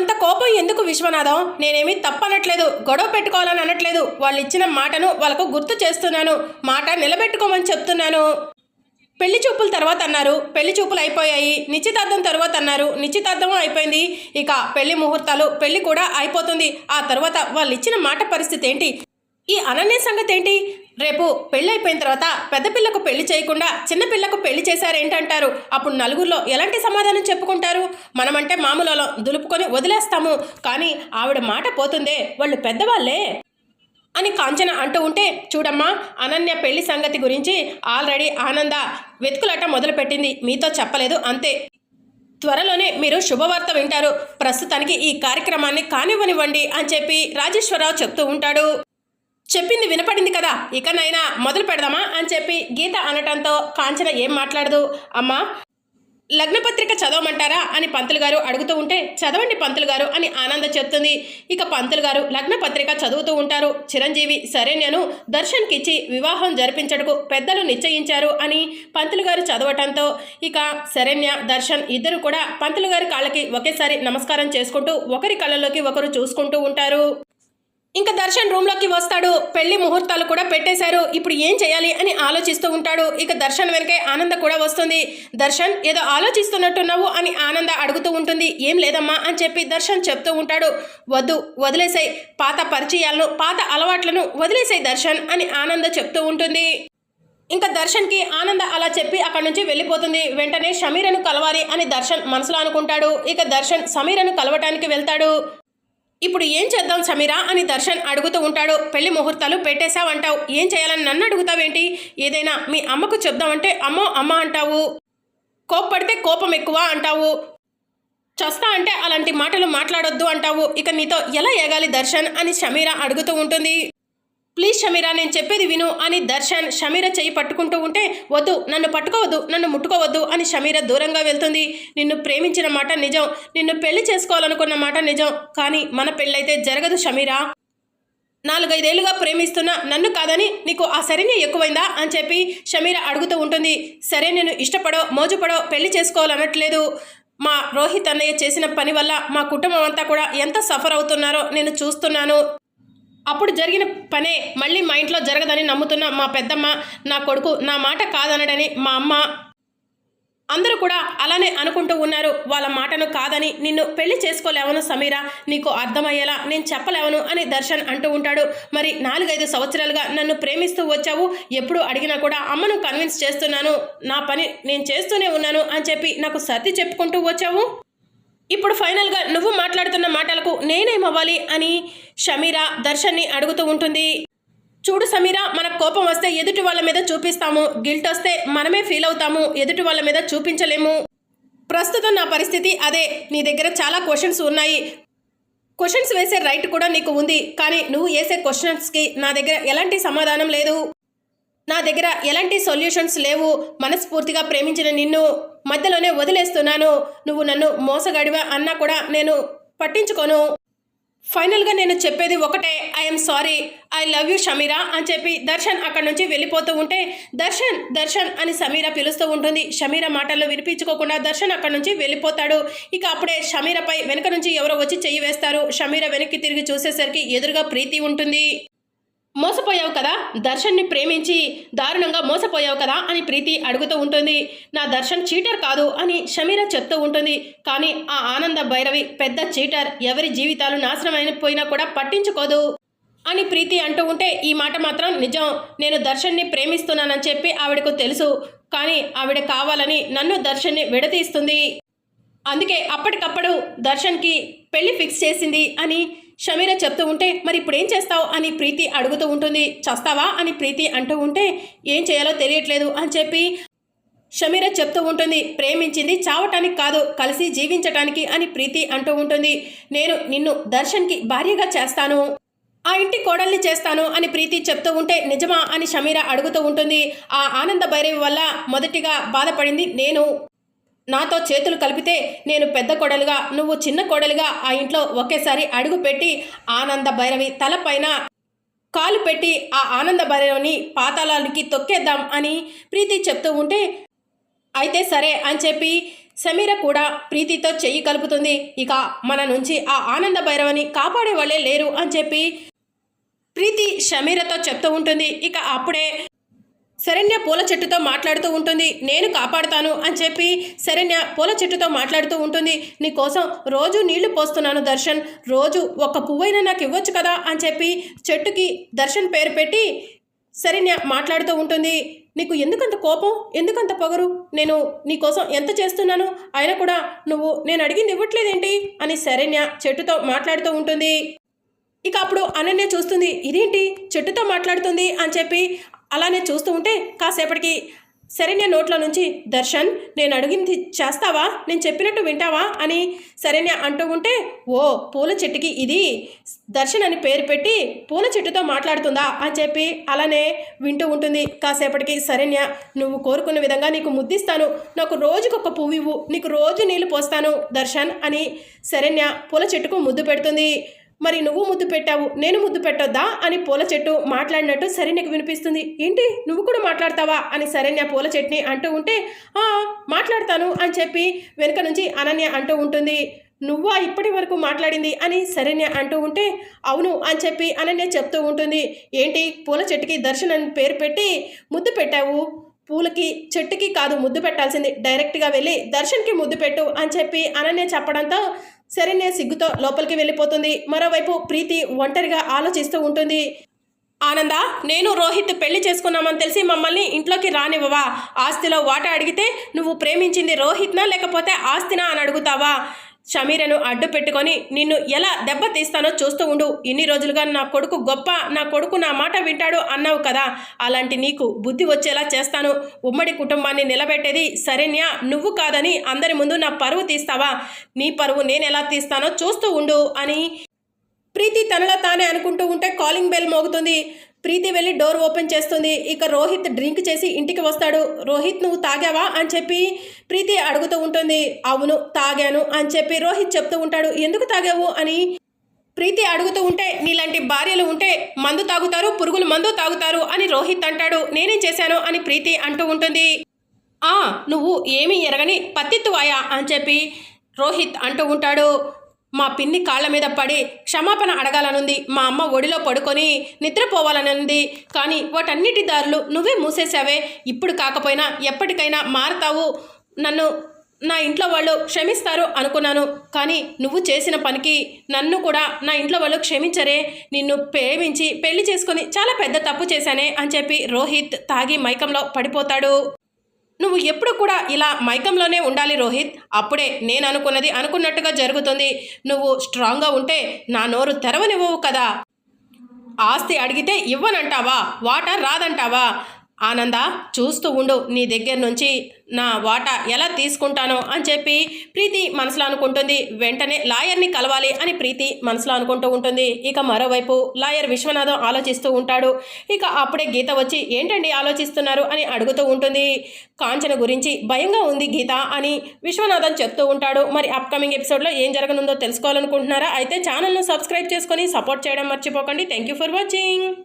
అంత కోపం ఎందుకు విశ్వనాథం? నేనేమీ తప్పనట్లేదు గొడవ పెట్టుకోవాలని అనట్లేదు. వాళ్ళు ఇచ్చిన మాటను వాళ్ళకు గుర్తు చేస్తున్నాను. మాట నిలబెట్టుకోమని చెప్తున్నాను. పెళ్ళి చూపుల తర్వాత అన్నారు. పెళ్ళి చూపులు అయిపోయాయి. నిశ్చితార్థం తర్వాత అన్నారు. నిశ్చితార్థం అయిపోయింది. ఇక పెళ్ళి ముహూర్తాలు పెళ్ళి కూడా అయిపోతుంది. ఆ తర్వాత వాళ్ళు ఇచ్చిన మాట పరిస్థితి ఏంటి? ఈ అనన్య సంగతి ఏంటి రేపు పెళ్ళి అయిపోయిన తర్వాత పెద్ద పిల్లకు పెళ్ళి చేయకుండా చిన్న పిల్లకు పెళ్ళి చేశారేంటంటారు? అప్పుడు నలుగురిలో ఎలాంటి సమాధానం చెప్పుకుంటారు? మనమంటే మామూలలో దులుపుకొని వదిలేస్తాము. కానీ ఆవిడ మాట పోతుందే వాళ్ళు పెద్దవాళ్ళే? అని కాంచన అంటూ ఉంటే చూడమ్మా అనన్య పెళ్ళి సంగతి గురించి ఆల్రెడీ ఆనంద వెతుకులాట మొదలుపెట్టింది. మీతో చెప్పలేదు అంతే. త్వరలోనే మీరు శుభవార్త వింటారు. ప్రస్తుతానికి ఈ కార్యక్రమాన్ని కానివ్వనివ్వండి అని చెప్పి రాజేశ్వరరావు చెప్తూ ఉంటాడు. చెప్పింది వినపడింది కదా ఇకనైనా మొదలు పెడదామా అని చెప్పి గీత అనటంతో కాంచన ఏం మాట్లాడదు. అమ్మా లగ్నపత్రిక చదవమంటారా అని పంతులు గారు అడుగుతూ ఉంటే చదవండి పంతులు గారు అని ఆనంద చెప్తుంది. ఇక పంతులు గారు లగ్నపత్రిక చదువుతూ ఉంటారు. చిరంజీవి సరే నేను దర్శన్కి ఇచ్చి వివాహం జరిపించటకు పెద్దలు నిశ్చయించారు అని పంతులు గారు చదవటంతో ఇక శరణ్య దర్శన్ ఇద్దరు కూడా పంతులు గారి కాళ్ళకి ఒకేసారి నమస్కారం చేసుకుంటూ ఒకరి కళ్ళలోకి ఒకరు చూసుకుంటూ ఉంటారు. ఇంకా దర్శన్ రూమ్లోకి వస్తాడు. పెళ్ళి ముహూర్తాలు కూడా పెట్టేశారు. ఇప్పుడు ఏం చేయాలి అని ఆలోచిస్తూ ఉంటాడు. ఇక దర్శన్ వెనకే ఆనంద కూడా వస్తుంది. దర్శన్ ఏదో ఆలోచిస్తున్నట్టున్నావు అని ఆనంద అడుగుతూ ఉంటుంది. ఏం లేదమ్మా అని చెప్పి దర్శన్ చెప్తూ ఉంటాడు. వద్దు వదిలేసాయి. పాత పరిచయాలను పాత అలవాట్లను వదిలేసాయి దర్శన్ అని ఆనంద చెప్తూ ఉంటుంది. ఇంకా దర్శన్కి ఆనంద అలా చెప్పి అక్కడి నుంచి వెళ్ళిపోతుంది. వెంటనే షమీరను కలవాలి అని దర్శన్ మనసులో అనుకుంటాడు. ఇక దర్శన్ సమీరను కలవటానికి వెళ్తాడు. ఇప్పుడు ఏం చేద్దాం సమీరా అని దర్శన్ అడుగుతూ ఉంటాడు. పెళ్ళి ముహూర్తాలు పెట్టేశావంటావు. ఏం చేయాలని నన్ను అడుగుతావేంటి? ఏదైనా మీ అమ్మకు చెప్దామంటే అమ్మో అమ్మ అంటావు. కోప్పడితే కోపం ఎక్కువ అంటావు. చస్తా అంటే అలాంటి మాటలు మాట్లాడొద్దు అంటావు. ఇక నీతో ఎలా ఎగాలి దర్శన్ అని సమీరా అడుగుతూ ఉంటుంది. ప్లీజ్ షమీరా నేను చెప్పేది విను అని దర్శన్ షమీర చేయి పట్టుకుంటూ ఉంటే వద్దు నన్ను పట్టుకోవద్దు నన్ను ముట్టుకోవద్దు అని షమీర దూరంగా వెళ్తుంది. నిన్ను ప్రేమించిన మాట నిజం నిన్ను పెళ్ళి చేసుకోవాలనుకున్న మాట నిజం కానీ మన పెళ్ళైతే జరగదు షమీరా. నాలుగైదేళ్ళుగా ప్రేమిస్తున్న నన్ను కాదని నీకు ఆ శరణ్య ఎక్కువైందా అని చెప్పి షమీర అడుగుతూ ఉంటుంది. సరే నేను ఇష్టపడో మోజుపడో పెళ్ళి చేసుకోవాలనట్లేదు. మా రోహిత్ అన్నయ్య చేసిన పని వల్ల మా కుటుంబం అంతా కూడా ఎంత సఫర్ అవుతున్నారో నేను చూస్తున్నాను. అప్పుడు జరిగిన పనే మళ్ళీ మా ఇంట్లో జరగదని నమ్ముతున్న మా పెద్దమ్మ నా కొడుకు నా మాట కాదనడని మా అమ్మ. అందరూ కూడా అలానే అనుకుంటూ ఉన్నారు. వాళ్ళ మాటను కాదని నిన్ను పెళ్ళి చేసుకోలేవను సమీరా నీకు అర్థమయ్యేలా నేను చెప్పలేవను అని దర్శన్ అంటూ ఉంటాడు. మరి నాలుగైదు సంవత్సరాలుగా నన్ను ప్రేమిస్తూ వచ్చావు? ఎప్పుడు అడిగినా కూడా అమ్మను కన్విన్స్ చేస్తున్నాను. నా పని నేను చేస్తూనే ఉన్నాను అని చెప్పి నాకు సర్ది చెప్పుకుంటూ వచ్చావు? ఇప్పుడు ఫైనల్గా నువ్వు మాట్లాడుతున్న మాటలకు నేనేమవ్వాలి అని షమీరా దర్శన్ని అడుగుతూ ఉంటుంది. చూడు సమీరా మనకు కోపం వస్తే ఎదుటి వాళ్ళ మీద చూపిస్తాము. గిల్ట్ వస్తే మనమే ఫీల్ అవుతాము. ఎదుటి వాళ్ళ మీద చూపించలేము. ప్రస్తుతం నా పరిస్థితి అదే. నీ దగ్గర చాలా క్వశ్చన్స్ ఉన్నాయి. క్వశ్చన్స్ వేసే రైట్ కూడా నీకు ఉంది. కానీ నువ్వు వేసే క్వశ్చన్స్కి నా దగ్గర ఎలాంటి సమాధానం లేదు. నా దగ్గర ఎలాంటి సొల్యూషన్స్ లేవు. మనస్ఫూర్తిగా ప్రేమించిన నిన్ను మధ్యలోనే వదిలేస్తున్నాను. నువ్వు నన్ను మోసగాడివా అన్నా కూడా నేను పట్టించుకోను. ఫైనల్గా నేను చెప్పేది ఒకటే. I'm sorry I love you Shamira అని చెప్పి దర్శన్ అక్కడి నుంచి వెళ్ళిపోతూ ఉంటే దర్శన్ దర్శన్ అని సమీర పిలుస్తూ ఉంటుంది. షమీర మాటల్లో వినిపించుకోకుండా దర్శన్ అక్కడి నుంచి వెళ్ళిపోతాడు. ఇక అప్పుడే షమీరపై వెనక నుంచి ఎవరో వచ్చి చెయ్యి వేస్తారు. షమీర వెనక్కి తిరిగి చూసేసరికి ఎదురుగా ప్రీతి ఉంటుంది. మోసపోయావు కదా? దర్శన్ని ప్రేమించి దారుణంగా మోసపోయావు కదా? అని ప్రీతి అడుగుతూ ఉంటుంది. నా దర్శన్ చీటర్ కాదు అని షమీర చెప్తూ ఉంటుంది. కానీ ఆ ఆనంద భైరవి పెద్ద చీటర్. ఎవరి జీవితాలు నాశనం అయిపోయినా కూడా పట్టించుకోదు అని ప్రీతి అంటూ ఉంటే ఈ మాట మాత్రం నిజం. నేను దర్శన్ని ప్రేమిస్తున్నానని చెప్పి ఆవిడకు తెలుసు. కానీ ఆవిడ కావాలని నన్ను దర్శన్ని విడతీస్తుంది అందుకే అప్పటికప్పుడు దర్శన్కి పెళ్ళి ఫిక్స్ చేసింది అని షమీర చెప్తూ ఉంటే మరి ఇప్పుడు ఏం చేస్తావు? అని ప్రీతి అడుగుతూ ఉంటుంది. చస్తావా? అని ప్రీతి అంటూ ఉంటే ఏం చేయాలో తెలియట్లేదు అని చెప్పి షమీర చెప్తూ ఉంటుంది. ప్రేమించింది చావటానికి కాదు కలిసి జీవించటానికి అని ప్రీతి అంటూ ఉంటుంది. నేను నిన్ను దర్శన్కి భార్యగా చేస్తాను. ఆ ఇంటి కోడల్ని చేస్తాను అని ప్రీతి చెప్తూ ఉంటే నిజమా? అని షమీర అడుగుతూ ఉంటుంది. ఆ ఆనంద భైరవి వల్ల మొదటిగా బాధపడింది నేను. నాతో చేతులు కలిపితే నేను పెద్ద కోడలుగా నువ్వు చిన్న కోడలుగా ఆ ఇంట్లో ఒకేసారి అడుగు పెట్టి ఆనంద భైరవి తలపైన కాలు పెట్టి ఆ ఆనంద భైరవిని పాతాళానికి తొక్కేద్దాం అని ప్రీతి చెప్తూ ఉంటే అయితే సరే అని చెప్పి సమీర కూడా ప్రీతితో చెయ్యి కలుపుతుంది. ఇక మన నుంచి ఆ ఆనంద భైరవని కాపాడే వాళ్ళే లేరు అని చెప్పి ప్రీతి షమీరతో చెప్తూ ఉంటుంది. ఇక అప్పుడే శరణ్య పూల చెట్టుతో మాట్లాడుతూ ఉంటుంది. నేను కాపాడుతాను అని చెప్పి శరణ్య పూల చెట్టుతో మాట్లాడుతూ ఉంటుంది. నీకోసం రోజు నీళ్ళు పోస్తున్నాను దర్శన్. రోజు ఒక పువ్వైనా నాకు ఇవ్వచ్చు కదా అని చెప్పి చెట్టుకి దర్శన్ పేరు పెట్టి శరణ్య మాట్లాడుతూ ఉంటుంది. నీకు ఎందుకంత కోపం? ఎందుకంత పొగరు? నేను నీకోసం ఎంత చేస్తున్నాను? అయినా కూడా నువ్వు నేను అడిగింది ఇవ్వట్లేదేంటి? అని శరణ్య చెట్టుతో మాట్లాడుతూ ఉంటుంది. ఇక అప్పుడు అనన్య చూస్తుంది ఇదేంటి? చెట్టుతో మాట్లాడుతుంది అని చెప్పి అలానే చూస్తూ ఉంటే కాసేపటికి శరణ్య నోట్లో నుంచి దర్శన్ నేను అడిగింది చేస్తావా? నేను చెప్పినట్టు వింటావా? అని శరణ్య అంటూ ఉంటే ఓ పూల చెట్టుకి ఇది. దర్శన్ అని పేరు పెట్టి పూల చెట్టుతో మాట్లాడుతుందా? అని చెప్పి అలానే వింటూ ఉంటుంది. కాసేపటికి శరణ్య నువ్వు కోరుకున్న విధంగా నీకు ముద్దిస్తాను. నాకు రోజుకొక పువ్వు ఇవ్వు. నీకు రోజు నీళ్ళు పోస్తాను దర్శన్ అని శరణ్య పూల చెట్టుకు ముద్దు పెడుతుంది. మరి నువ్వు ముద్దు పెట్టావు నేను ముద్దు పెట్టొద్దా? అని పూల చెట్టు మాట్లాడినట్టు సరైనకు వినిపిస్తుంది. ఏంటి? నువ్వు కూడా మాట్లాడతావా? అని శరణ్య పూల చెట్టుని అంటూ ఉంటే "ఆ, మాట్లాడతాను అని చెప్పి వెనుక నుంచి అనన్య అంటూ ఉంటుంది. నువ్వా ఇప్పటి వరకు మాట్లాడింది? అని శరణ్య అంటూ ఉంటే అవును అని చెప్పి అనన్య చెప్తూ ఉంటుంది. ఏంటి? పూల చెట్టుకి దర్శన్ అని పేరు పెట్టి ముద్దు పెట్టావు? పూలకి చెట్టుకి కాదు ముద్దు పెట్టాల్సింది. డైరెక్ట్గా వెళ్ళి దర్శన్కి ముద్దు పెట్టు అని చెప్పి అనన్య చెప్పడంతో శరణ్య సిగ్గుతో లోపలికి వెళ్ళిపోతుంది. మరోవైపు ప్రీతి ఒంటరిగా ఆలోచిస్తూ ఉంటుంది. ఆనంద నేను రోహిత్ పెళ్ళి చేసుకున్నామని తెలిసి మమ్మల్ని ఇంట్లోకి రానివ్వవా? ఆస్తిలో వాటా అడిగితే నువ్వు ప్రేమించింది రోహిత్నా లేకపోతే ఆస్తినా అని అడుగుతావా? షమీరను అడ్డు పెట్టుకొని నిన్ను ఎలా దెబ్బ తీస్తానో చూస్తూ ఉండు. ఇన్ని రోజులుగా నా కొడుకు గొప్ప నా కొడుకు నా మాట వింటాడు అన్నావు కదా. అలాంటి నీకు బుద్ధి వచ్చేలా చేస్తాను. ఉమ్మడి కుటుంబాన్ని నిలబెట్టేది సరేన్యా నువ్వు కాదని అందరి ముందు నా పరువు తీస్తావా? నీ పరువు నేను ఎలా తీస్తానో చూస్తూ ఉండు అని ప్రీతి తనలో తానే అనుకుంటూ ఉంటే కాలింగ్ బెల్ మోగుతుంది. ప్రీతి వెళ్ళి డోర్ ఓపెన్ చేస్తుంది. ఇక రోహిత్ డ్రింక్ చేసి ఇంటికి వస్తాడు. రోహిత్ నువ్వు తాగావా? అని చెప్పి ప్రీతి అడుగుతూ ఉంటుంది. అవును తాగాను అని చెప్పి రోహిత్ చెప్తూ ఉంటాడు. ఎందుకు తాగావు? అని ప్రీతి అడుగుతూ ఉంటే నీలాంటి భార్యలు ఉంటే మందు తాగుతారు పురుగులు మందు తాగుతారు అని రోహిత్ అంటాడు. నేనేం చేశాను? అని ప్రీతి అంటూ ఉంటుంది. ఆ నువ్వు ఏమీ ఎరగని పత్తిత్తువాయా? అని చెప్పి రోహిత్ అంటూ ఉంటాడు. మా పిన్ని కాళ్ళ మీద పడి క్షమాపణ అడగాలనుంది. మా అమ్మ ఒడిలో పడుకొని నిద్రపోవాలనుంది. కానీ వాటన్నిటి దారులు నువ్వే మూసేశావే. ఇప్పుడు కాకపోయినా ఎప్పటికైనా మారతావు. నన్ను నా ఇంట్లో వాళ్ళు క్షమిస్తారు అనుకున్నాను. కానీ నువ్వు చేసిన పనికి నన్ను కూడా నా ఇంట్లో వాళ్ళు క్షమించరే. నిన్ను ప్రేమించి పెళ్ళి చేసుకొని చాలా పెద్ద తప్పు చేశానే అని చెప్పి రోహిత్ తాగి మైకంలో పడిపోతాడు. నువ్వు ఎప్పుడు కూడా ఇలా మైకంలోనే ఉండాలి రోహిత్. అప్పుడే నేను అనుకున్నది అనుకున్నట్టుగా జరుగుతుంది. నువ్వు స్ట్రాంగ్గా ఉంటే నా నోరు తెరవనివ్వవు కదా. ఆస్తి అడిగితే ఇవ్వనంటావా? వాటా రాదంటావా? ఆనంద చూస్తూ ఉండు నీ దగ్గర నుంచి నా వాటా ఎలా తీసుకుంటానో అని చెప్పి ప్రీతి మనసులో అనుకుంటుంది. వెంటనే లాయర్ని కలవాలి అని ప్రీతి మనసులో అనుకుంటూ ఉంటుంది. ఇక మరోవైపు లాయర్ విశ్వనాథం ఆలోచిస్తూ ఉంటాడు. ఇక అప్పుడే గీత వచ్చి ఏంటండి ఆలోచిస్తున్నారు? అని అడుగుతూ ఉంటుంది. కాంచన గురించి భయంగా ఉంది గీత అని విశ్వనాథం చెప్తూ ఉంటాడు. మరి అప్కమింగ్ ఎపిసోడ్లో ఏం జరగనుందో తెలుసుకోవాలనుకుంటున్నారా? అయితే ఛానల్ను సబ్స్క్రైబ్ చేసుకొని సపోర్ట్ చేయడం మర్చిపోకండి. Thank you for watching